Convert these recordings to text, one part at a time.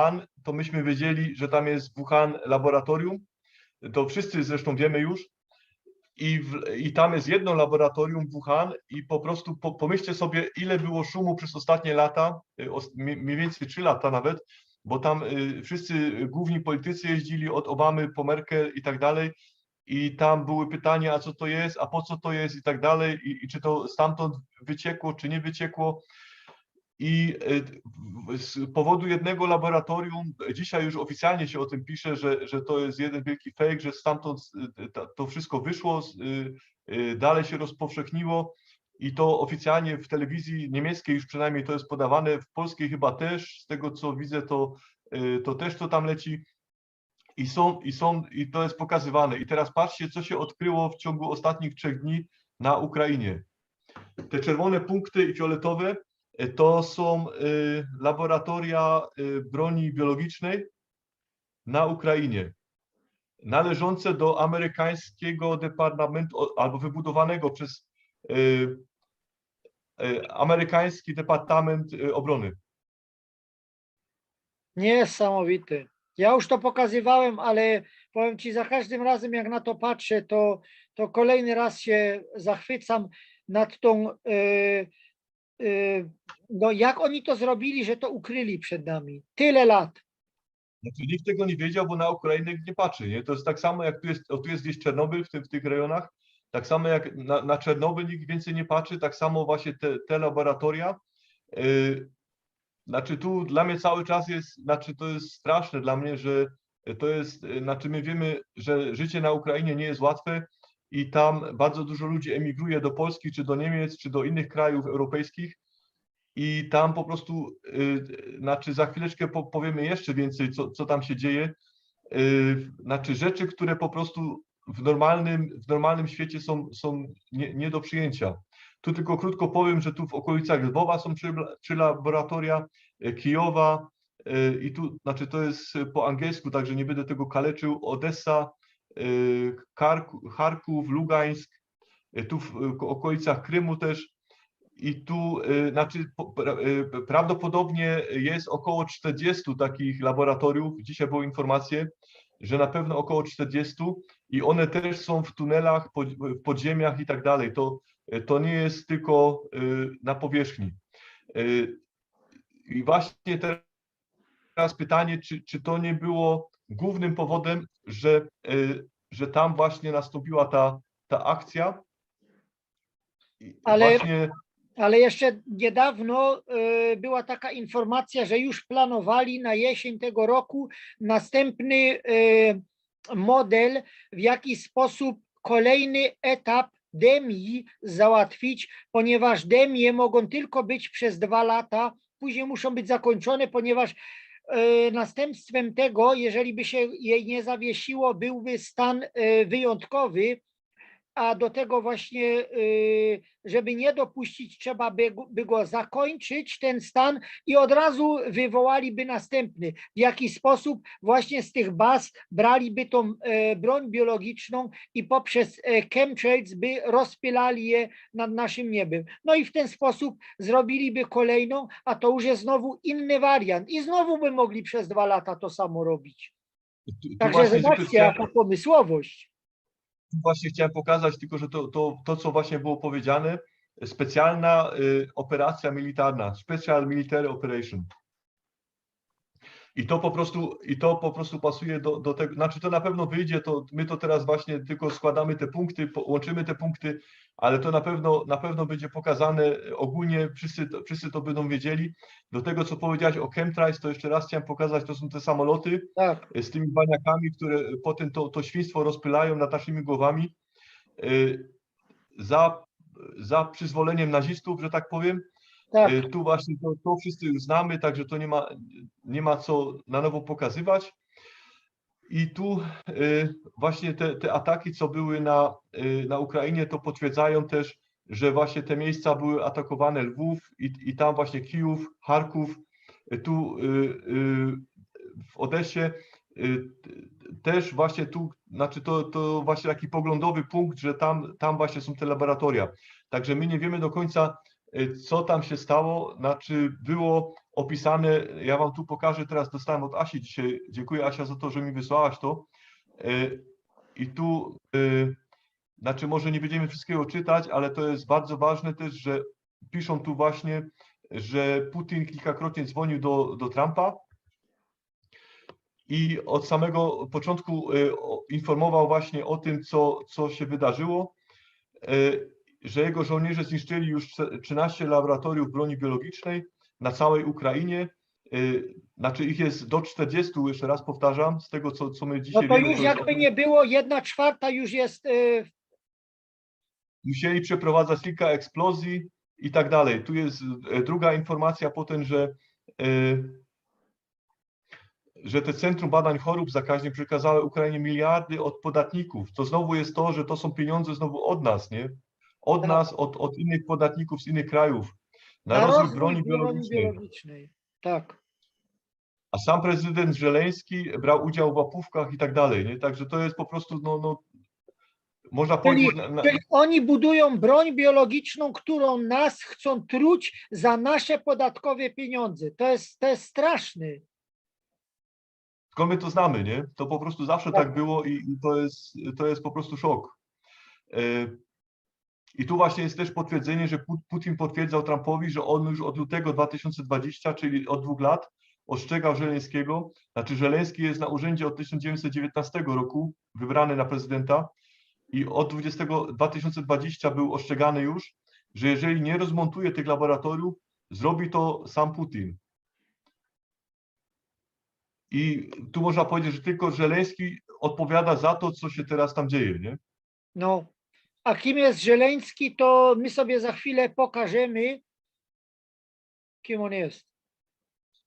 Wuhan, to myśmy wiedzieli, że tam jest Wuhan laboratorium. To wszyscy zresztą wiemy już. I, w, I tam jest jedno laboratorium Wuhan i po prostu po, pomyślcie sobie, ile było szumu przez ostatnie lata, y, mniej więcej 3 lata nawet, bo tam y, wszyscy główni politycy jeździli od Obamy po Merkel i tak dalej i tam były pytania, a co to jest, a po co to jest i tak dalej i, i czy to stamtąd wyciekło, czy nie wyciekło. I w- z powodu jednego laboratorium, dzisiaj już oficjalnie się o tym pisze, że, że to jest jeden wielki fake, że stamtąd ta- to wszystko wyszło, y, dalej się rozpowszechniło i to oficjalnie w telewizji niemieckiej już przynajmniej to jest podawane, w polskiej chyba też, z tego co widzę, to, to też to tam leci. I są, i są, i to jest pokazywane. I teraz patrzcie, co się odkryło w ciągu ostatnich trzech dni na Ukrainie. Te czerwone punkty i fioletowe e, to są y, laboratoria y, broni biologicznej na Ukrainie, należące do amerykańskiego departamentu albo wybudowanego przez y, amerykański Departament Obrony. Niesamowite. Ja już to pokazywałem, ale powiem Ci, za każdym razem jak na to patrzę, to, to kolejny raz się zachwycam nad tą, no jak oni to zrobili, że to ukryli przed nami. Tyle lat. Znaczy, nikt tego nie wiedział, bo na Ukrainę nie patrzy. Nie? To jest tak samo, jak tu jest, o, tu jest gdzieś Czernobyl w, tym, w tych rejonach, tak samo jak na, na Czernobyl nikt więcej nie patrzy, tak samo właśnie te, te laboratoria. Yy, znaczy tu dla mnie cały czas jest, znaczy to jest straszne dla mnie, że to jest, yy, znaczy my wiemy, że życie na Ukrainie nie jest łatwe i tam bardzo dużo ludzi emigruje do Polski, czy do Niemiec, czy do innych krajów europejskich i tam po prostu, y, znaczy za chwileczkę po, powiemy jeszcze więcej, co, co tam się dzieje. Y, Znaczy rzeczy, które po prostu w normalnym, w normalnym świecie są, są nie, nie do przyjęcia. Tu tylko krótko powiem, że tu w okolicach Lwowa są trzy, trzy laboratoria, y, Kijowa i tu, znaczy to jest po angielsku, także nie będę tego kaleczył, Odessa, Charków, Lugańsk, y, tu w y, okolicach Krymu też i tu y, znaczy po- pra- prawdopodobnie jest około 40 takich laboratoriów. Dzisiaj były informacje, że na pewno około 40 i one też są w tunelach, w podziemiach i tak dalej. To, to nie jest tylko na powierzchni. I właśnie teraz pytanie, czy, czy to nie było głównym powodem, że, y, że tam właśnie nastąpiła ta, ta akcja? Ale- Właśnie, Ale jeszcze niedawno e, była taka informacja, że już planowali na jesień tego roku następny e, model, w jaki sposób kolejny etap DEMI załatwić, ponieważ DEMie mogą tylko być przez dwa lata, później muszą być zakończone, ponieważ następstwem tego, jeżeli by się jej nie zawiesiło, byłby stan e, wyjątkowy, a do tego właśnie, y, żeby nie dopuścić, trzeba by, go- by go zakończyć, ten stan i od razu wywołaliby następny. W jaki sposób właśnie z tych baz braliby tą e, broń biologiczną i poprzez e, chemtrails by rozpylali je nad naszym niebem. No i w ten sposób zrobiliby kolejną, a to już jest znowu inny wariant i znowu by mogli przez dwa lata to samo robić. Także zobaczcie, jaka pomysłowość. Właśnie chciałem pokazać, tylko że to, to, to co właśnie było powiedziane, specjalna y, operacja militarna, Special Military Operation. I to po prostu, i to po prostu pasuje do, do tego, znaczy to na pewno wyjdzie, to my to teraz właśnie tylko składamy te punkty, łączymy te punkty, ale to na pewno, na pewno będzie pokazane ogólnie, wszyscy, to- wszyscy to będą wiedzieli. Do tego, co powiedziałeś o chemtrails, to jeszcze raz chciałem pokazać, to są te samoloty, Tak. z tymi baniakami, które potem to, to świństwo rozpylają nad naszymi głowami za, za przyzwoleniem nazistów, że tak powiem. Tak. Y, Tu właśnie to, to wszyscy już znamy, także to nie ma, nie ma co na nowo pokazywać. I tu y, właśnie te, te ataki, co były na, y, na Ukrainie, to potwierdzają też, że właśnie te miejsca były atakowane Lwów i, i tam właśnie Kijów, Charków, tu w Odesie też właśnie tu, znaczy to, to właśnie taki poglądowy punkt, że tam, tam właśnie są te laboratoria. Także my nie wiemy do końca, co tam się stało, znaczy było opisane, ja wam tu pokażę, teraz dostałem od Asi dzisiaj, dziękuję Asia za to, że mi wysłałaś to. Y, I tu, y, znaczy może nie będziemy wszystkiego czytać, ale to jest bardzo ważne też, że piszą tu właśnie, że Putin kilkakrotnie dzwonił do, do Trumpa i od samego początku y, informował właśnie o tym, co, co się wydarzyło, y, że jego żołnierze zniszczyli już trze- 13 laboratoriów broni biologicznej na całej Ukrainie. y, Znaczy ich jest do 40, jeszcze raz powtarzam, z tego co, co my No dzisiaj to wiemy. już to jest jakby o- nie było, jedna czwarta już jest y, musieli przeprowadzać kilka eksplozji i tak dalej. Tu jest e, druga informacja potem, że, że te Centrum Badań Chorób Zakaźnych przekazały Ukrainie miliardy od podatników. To znowu jest to, że to są pieniądze znowu od nas, nie? Od nas, od, od innych podatników z innych krajów. Na, na rozwój broni biologicznej. biologicznej. Tak. A sam prezydent Żeleński brał udział w łapówkach i tak dalej, nie? Także to jest po prostu, no, no można Czyli- powiedzieć... Na, na, Czyli oni budują broń biologiczną, którą nas chcą truć za nasze podatkowe pieniądze. To jest, to jest straszne. skąd my to znamy, nie? To po prostu zawsze Tak. tak było i, i to, jest, to jest po prostu szok. E, I tu właśnie jest też potwierdzenie, że Pu- Putin potwierdzał Trumpowi, że on już od lutego 2020, czyli od dwóch lat, ostrzegał Żeleńskiego. Znaczy Żeleński jest na urzędzie od 1919 roku, wybrany na prezydenta i od 20, 2020 był ostrzegany już, że jeżeli nie rozmontuje tych laboratoriów, zrobi to sam Putin. I tu można powiedzieć, że tylko Żeleński odpowiada za to, co się teraz tam dzieje, nie? No. A kim jest Żeleński, to my sobie za chwilę pokażemy, kim on jest.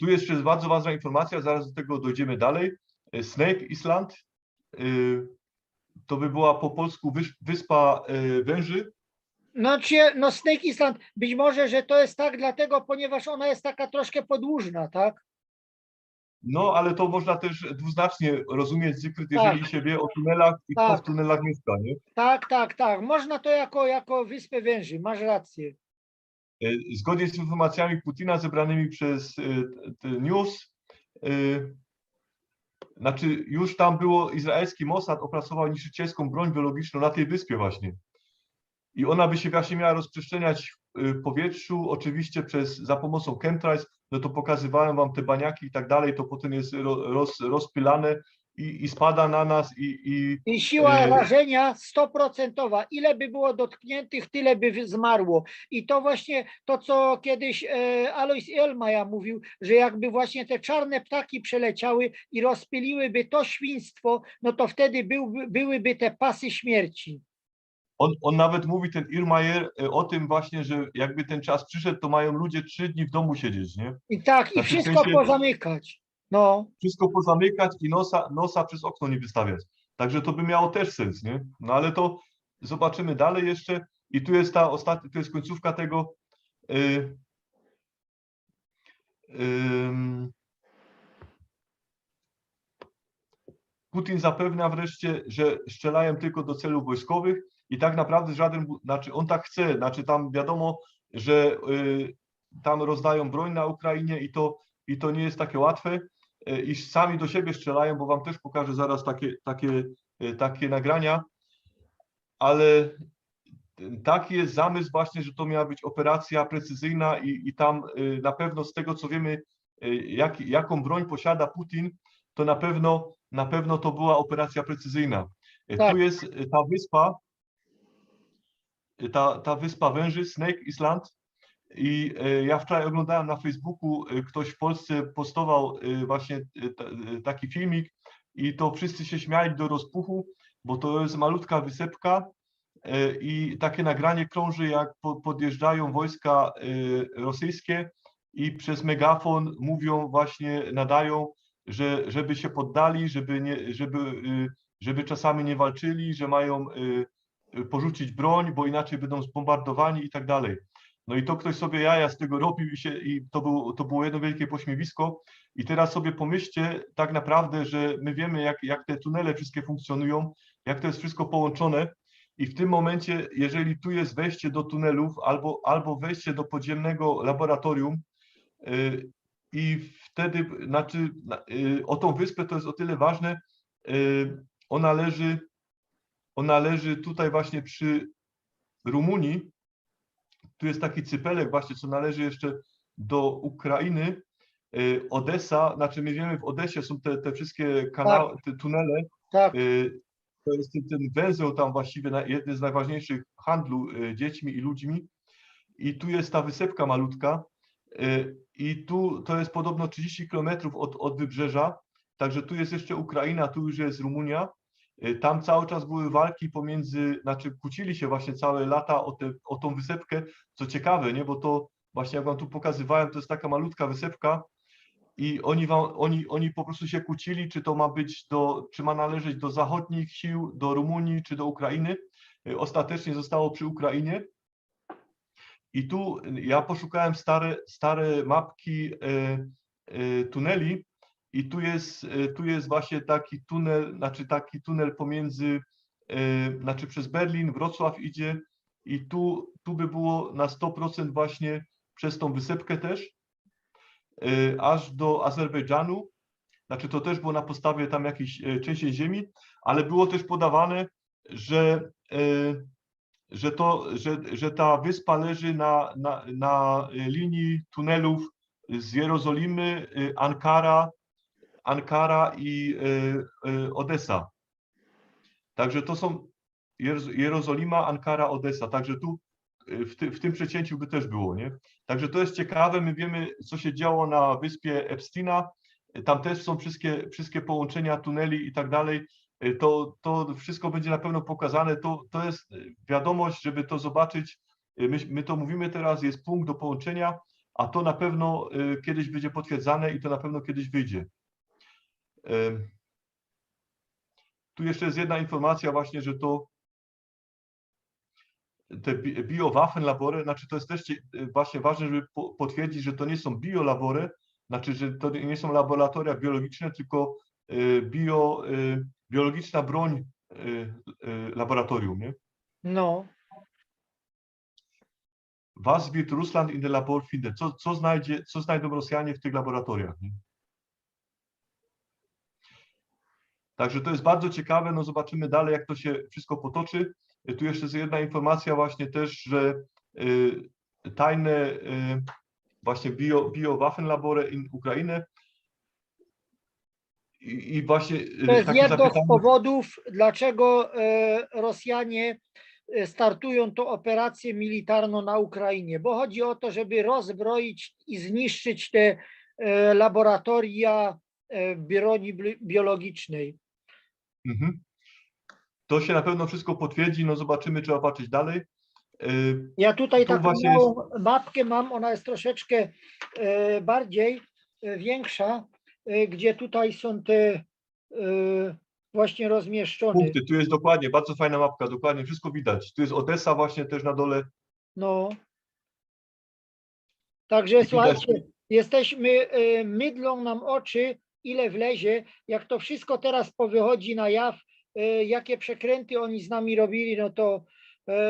Tu jest jeszcze bardzo ważna informacja, zaraz do tego dojdziemy dalej. Snake Island, e, to by była po polsku wys- wyspa e, węży. No, cie- no Snake Island, być może, że to jest tak dlatego, ponieważ ona jest taka troszkę podłużna, tak? No, ale to można też dwuznacznie rozumieć Zygfryd, Tak. jeżeli się wie o tunelach i kto Tak. w tunelach mieszka, nie? Tak, tak, tak. Można to jako, jako Wyspę Węży, masz rację. E, Zgodnie z informacjami Putina zebranymi przez e, News, e, znaczy już tam było izraelski Mossad opracował niszczycielską broń biologiczną na tej wyspie właśnie. I ona by się właśnie miała rozprzestrzeniać powietrzu, oczywiście przez, za pomocą chemtrails, no to pokazywałem wam te baniaki i tak dalej, to potem jest ro, roz, rozpylane i, i spada na nas i, i I siła E, rażenia stoprocentowa. Ile by było dotkniętych, tyle by zmarło. I to właśnie to, co kiedyś e, Alois Elmaja mówił, że jakby właśnie te czarne ptaki przeleciały i rozpyliłyby to świństwo, no to wtedy byłby, byłyby te pasy śmierci. On, on nawet mówi, ten Irmajer, e, o tym właśnie, że jakby ten czas przyszedł, to mają ludzie trzy dni w domu siedzieć, nie? I tak, i Znaczy, w wszystko sensie- pozamykać. No, Wszystko pozamykać i nosa, nosa przez okno nie wystawiać. Także to by miało też sens, nie? No ale to zobaczymy dalej jeszcze. I tu jest ta ostatnia, to jest końcówka tego. y, ym, Putin zapewnia wreszcie, że strzelają tylko do celów wojskowych i tak naprawdę żaden, znaczy on tak chce, znaczy tam wiadomo, że y, tam rozdają broń na Ukrainie i to, i to nie jest takie łatwe, y, iż sami do siebie strzelają, bo wam też pokażę zaraz takie, takie, y, takie nagrania, ale taki jest zamysł właśnie, że to miała być operacja precyzyjna i, i tam y, na pewno z tego co wiemy, y, jak, jaką broń posiada Putin, to na pewno, na pewno to była operacja precyzyjna. Y, Tak. Tu jest y, ta wyspa, y, ta, ta wyspa węży, Snake Island. I ja wczoraj oglądałem na Facebooku, ktoś w Polsce postował właśnie ta- taki filmik i to wszyscy się śmiali do rozpuchu, bo to jest malutka wysepka i takie nagranie krąży, jak po- podjeżdżają wojska rosyjskie i przez megafon mówią właśnie, nadają, że żeby się poddali, żeby, nie, żeby, y, żeby czasami nie walczyli, że mają y, porzucić broń, bo inaczej będą zbombardowani i tak dalej. No i to ktoś sobie jaja z tego robił i, się, i to, było, to było jedno wielkie pośmiewisko. I teraz sobie pomyślcie tak naprawdę, że my wiemy, jak, jak te tunele wszystkie funkcjonują, jak to jest wszystko połączone i w tym momencie, jeżeli tu jest wejście do tunelów albo, albo wejście do podziemnego laboratorium y, i wtedy, znaczy na- y, o tą wyspę to jest o tyle ważne, y, ona leży, ona leży tutaj właśnie przy Rumunii, tu jest taki cypelek właśnie, co należy jeszcze do Ukrainy, y, Odessa, znaczy my wiemy w Odesie są te, te wszystkie kanały, te tunele, Tak, to jest ten, ten węzeł tam właściwie jeden z najważniejszych handlu dziećmi i ludźmi. I tu jest ta wysepka malutka i tu to jest podobno 30 kilometrów od, od wybrzeża, także tu jest jeszcze Ukraina, tu już jest Rumunia. Y, Tam cały czas były walki pomiędzy, znaczy kłócili się właśnie całe lata o, te, o tą wysepkę, co ciekawe, nie, bo to właśnie jak wam tu pokazywałem, to jest taka malutka wysepka i oni, wam, oni, oni po prostu się kłócili, czy to ma być do, czy ma należeć do zachodnich sił, do Rumunii, czy do Ukrainy. Y, Ostatecznie zostało przy Ukrainie. I tu ja poszukałem stare, stare mapki e, e, tuneli i tu jest, e, tu jest właśnie taki tunel, znaczy taki tunel pomiędzy, znaczy przez Berlin, Wrocław idzie i tu, tu by było na 100% właśnie przez tą wysepkę też, aż do Azerbejdżanu. Znaczy to też było na podstawie tam jakiejś części ziemi, ale było też podawane, że że, to, że, że ta wyspa leży na, na, na linii tunelów z Jerozolimy, y, Ankara, Ankara i y, y, Odessa. Także to są Jeroz- Jerozolima, Ankara, Odessa. Także tu w, ty, w tym przecięciu by też było, nie? Także to jest ciekawe. My wiemy, co się działo na wyspie Epsteina. Tam też są wszystkie, wszystkie połączenia tuneli i tak dalej. Y, to, to wszystko będzie na pewno pokazane. To, to jest y, wiadomość, żeby to zobaczyć. Y, My, my to mówimy teraz, jest punkt do połączenia, a to na pewno kiedyś będzie potwierdzane i to na pewno kiedyś wyjdzie. Tu jeszcze jest jedna informacja właśnie, że to te bi- biowaffenlabory, znaczy to jest też właśnie ważne, żeby po- potwierdzić, że to nie są biolabory, znaczy, że to nie są laboratoria biologiczne, tylko bio, y, biologiczna broń y, y, laboratorium, nie? no. Was wird Russland in der Labor finden? Co, co, znajdzie, co znajdą Rosjanie w tych laboratoriach? Nie? Także to jest bardzo ciekawe, no zobaczymy dalej, jak to się wszystko potoczy. Y, Tu jeszcze jest jedna informacja właśnie też, że y, tajne y, właśnie bio, biowaffenlabory in Ukrainę i, i właśnie y, To jest takie jedno z zapytanie- powodów, dlaczego e, Rosjanie e, startują tą operację militarną na Ukrainie, bo chodzi o to, żeby rozbroić i zniszczyć te e, laboratoria broni biologicznej. Mhm. To się na pewno wszystko potwierdzi, no zobaczymy, trzeba patrzeć dalej. Y, Ja tutaj Tu taką mapkę mam, ona jest troszeczkę bardziej większa, gdzie tutaj są te e, właśnie rozmieszczone. Punkty, tu jest dokładnie, bardzo fajna mapka, dokładnie, wszystko widać. Tu jest Odessa właśnie też na dole. No. Także widać- słuchajcie, jesteśmy, e, mydlą nam oczy, ile wlezie, jak to wszystko teraz powychodzi na jaw, jakie przekręty oni z nami robili, no to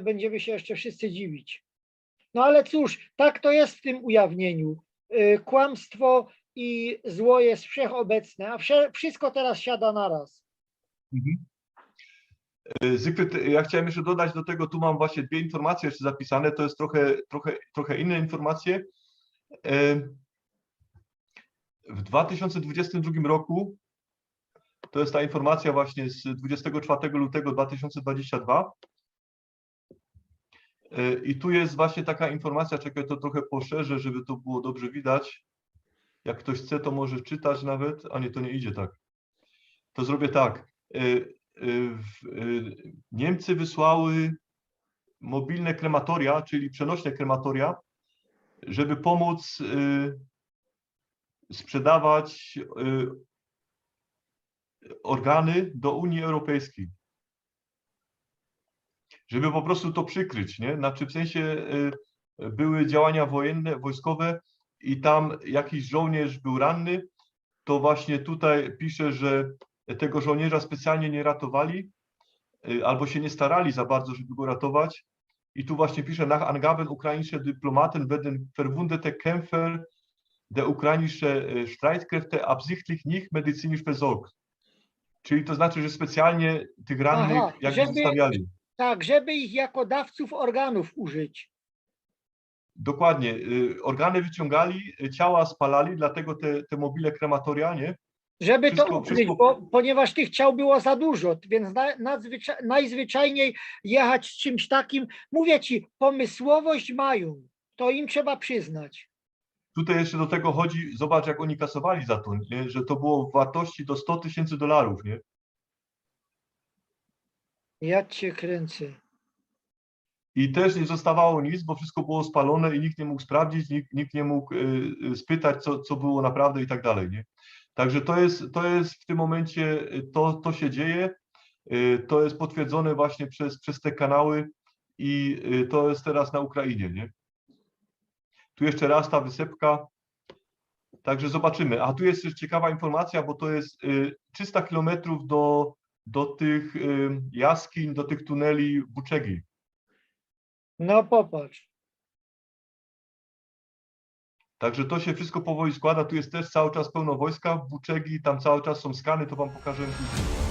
będziemy się jeszcze wszyscy dziwić. No ale cóż, tak to jest w tym ujawnieniu. Kłamstwo i zło jest wszechobecne, a wszystko teraz siada naraz. Y, Zygfryd, ja chciałem jeszcze dodać do tego, tu mam właśnie dwie informacje jeszcze zapisane, to jest trochę, trochę, trochę inne informacje. Y, W 2022 roku, to jest ta informacja właśnie z 24 lutego 2022, Y, I tu jest właśnie taka informacja, czekaj, to trochę poszerzę, żeby to było dobrze widać. Jak ktoś chce, to może czytać nawet, a nie, to nie idzie tak. To zrobię tak. Y, y, y, Niemcy wysłały mobilne krematoria, czyli przenośne krematoria, żeby pomóc sprzedawać organy do Unii Europejskiej żeby po prostu to przykryć, nie? Znaczy w sensie były działania wojenne, wojskowe i tam jakiś żołnierz był ranny, to właśnie tutaj pisze, że tego żołnierza specjalnie nie ratowali, y, albo się nie starali za bardzo, żeby go ratować. I tu właśnie pisze, nach Angaben ukrainische Diplomaten werden verwundete Kämpfer der ukrainische y, Streitkräfte absichtlich nicht medizinisch versorgt. Czyli to znaczy, że specjalnie tych rannych Aha, jakby żeby- zostawiali. Tak, żeby ich jako dawców organów użyć. Dokładnie. y, Organy wyciągali, y, ciała spalali, dlatego te, te mobile krematoria, nie? Żeby to Wszystko- ukryć, wszystko- bo, ponieważ tych ciał było za dużo, więc na, najzwyczajniej jechać z czymś takim. Mówię ci, pomysłowość mają, to im trzeba przyznać. Tutaj jeszcze do tego chodzi, zobacz jak oni kasowali za to, nie? że to było w wartości do 100 tysięcy dolarów, nie? Ja cię kręcę. I też nie zostawało nic, bo wszystko było spalone i nikt nie mógł sprawdzić, nikt, nikt nie mógł y, y, spytać, co, co było naprawdę i tak dalej, nie? Także to jest, to jest w tym momencie, y, to, to się dzieje, to jest potwierdzone właśnie przez, przez te kanały i to jest teraz na Ukrainie, nie? Tu jeszcze raz ta wysepka, także zobaczymy. A tu jest też ciekawa informacja, bo to jest y, 300 kilometrów do, do tych jaskiń, do tych tuneli Buczegi. No popatrz. Także to się wszystko powoli składa. Tu jest też cały czas pełno wojska Buczegi, tam cały czas są skany, to wam pokażę później.